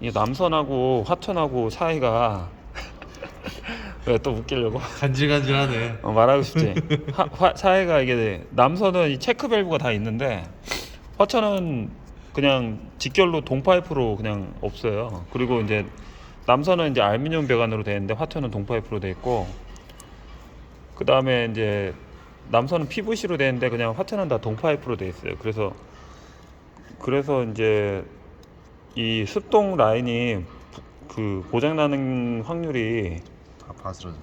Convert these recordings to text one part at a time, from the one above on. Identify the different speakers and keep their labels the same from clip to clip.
Speaker 1: 이 남선하고 화천하고 사이가 왜 또 웃기려고
Speaker 2: 간질간질하네.
Speaker 1: 어, 말하고 싶지. 하, 화, 사이가 이게 남선은 이 체크 밸브가 다 있는데 화천은 그냥 직결로 동파이프로 그냥 없어요. 그리고 이제 남선은 이제 알루미늄 배관으로 되어 있는데 화천은 동파이프로 되어 있고 그 다음에 이제 남선은 PVC로 되어 있는데 그냥 화천은 다 동파이프로 되어 있어요. 그래서 그래서 이제 이 습동 라인이 부- 그 고장 나는 확률이
Speaker 2: 다 바스러져.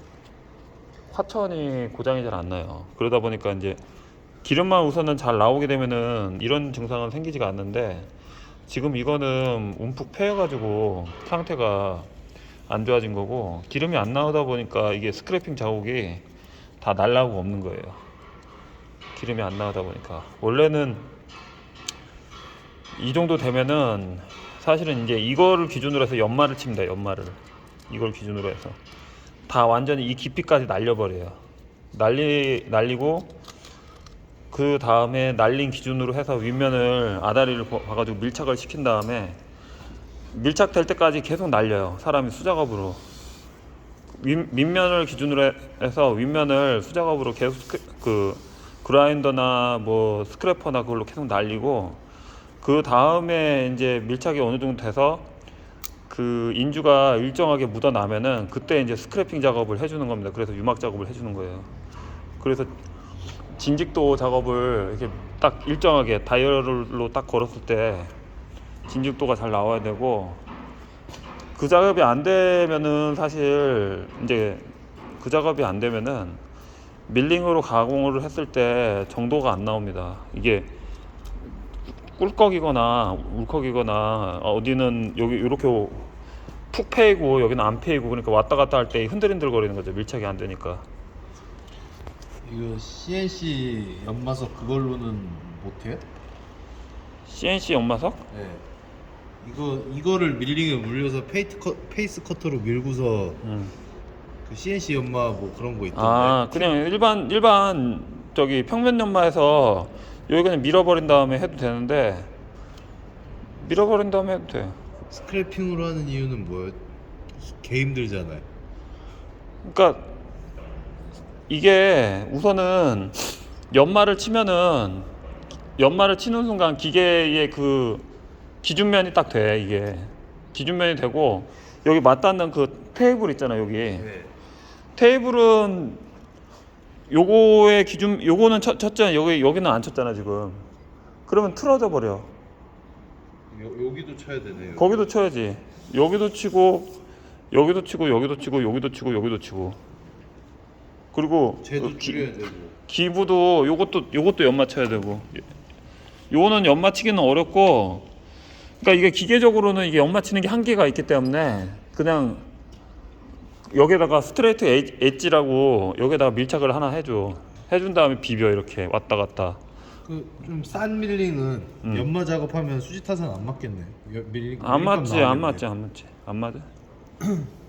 Speaker 1: 화천이 고장이 잘 안 나요. 그러다 보니까 이제 기름만 우선은 잘 나오게 되면은 이런 증상은 생기지가 않는데 지금 이거는 움푹 패여가지고 상태가 안 좋아진 거고 기름이 안 나오다 보니까 이게 스크래핑 자국이 다 날라오고 없는 거예요. 기름이 안 나오다 보니까 원래는 이 정도 되면은 사실은 이제 이거를 기준으로 해서 연마를 칩니다. 연마를 이걸 기준으로 해서 다 완전히 이 깊이까지 날려버려요. 날리 날리고 그 다음에 날린 기준으로 해서 윗면을 아다리를 봐- 봐가지고 밀착을 시킨 다음에 밀착될 때까지 계속 날려요. 사람이 수작업으로 윗, 밑면을 기준으로 해- 해서 윗면을 수작업으로 계속 그 그라인더나 뭐 스크래퍼나 그걸로 계속 날리고 그 다음에 이제 밀착이 어느 정도 돼서 그 인주가 일정하게 묻어나면은 그때 이제 스크래핑 작업을 해주는 겁니다. 그래서 유막 작업을 해주는 거예요. 그래서 진직도 작업을 이렇게 딱 일정하게 다이얼로 딱 걸었을 때 진직도가 잘 나와야 되고 그 작업이 안 되면은 사실 이제 그 작업이 안 되면은 밀링으로 가공을 했을 때 정도가 안 나옵니다. 이게 꿀꺽이거나 울컥이거나 어디는 여기 이렇게 푹 패이고 여기는 안 패이고 그러니까 왔다 갔다 할 때 흔들흔들 거리는 거죠 밀착이 안 되니까
Speaker 2: 이거 CNC 연마석 그걸로는 못해?
Speaker 1: CNC 연마석?
Speaker 2: 네. 이거 이거를 밀링에 물려서 페이트 컷 페이스 커터로 밀고서
Speaker 1: 음.
Speaker 2: 그 CNC 연마 뭐 그런 거 있던데.
Speaker 1: 아 그냥 일반 일반 저기 평면 연마에서 여기 그냥 밀어버린 다음에 해도 되는데 밀어버린 다음에 해도 돼
Speaker 2: 스크래핑으로 하는 이유는 뭐예요? 개 힘들잖아요.
Speaker 1: 그러니까 이게 우선은 연마를 치면은 연마를 치는 순간 기계의 그 기준면이 딱 돼 이게 기준면이 되고 여기 맞닿는 그 테이블 있잖아 여기
Speaker 2: 네.
Speaker 1: 테이블은 요거의 기준 요거는 쳤, 쳤잖아 여기 여기는 안 쳤잖아 지금. 그러면 틀어져 버려.
Speaker 2: 여, 여기도 쳐야 되네요.
Speaker 1: 거기도 쳐야지. 여기도 치고 여기도 치고 여기도 치고 여기도 치고 여기도 치고. 그리고
Speaker 2: 쟤도
Speaker 1: 그 기-
Speaker 2: 줄여야 되고.
Speaker 1: 기부도 요것도 요것도 연마 쳐야 되고. 요거는 연마 치기는 어렵고 그러니까 이게 기계적으로는 이게 연마 치는 게 한계가 있기 때문에 그냥 여기다가 스트레이트 엣- 엣지라고 여기다가 밀착을 하나 해줘 해준 다음에 비벼 이렇게 왔다 갔다
Speaker 2: 그 좀 싼 밀링은
Speaker 1: 음.
Speaker 2: 연마 작업하면 수지 타산 안 맞겠네. 여- 밀링
Speaker 1: 안 맞지 안
Speaker 2: 나오겠네.
Speaker 1: 맞지 안 맞지 안 맞아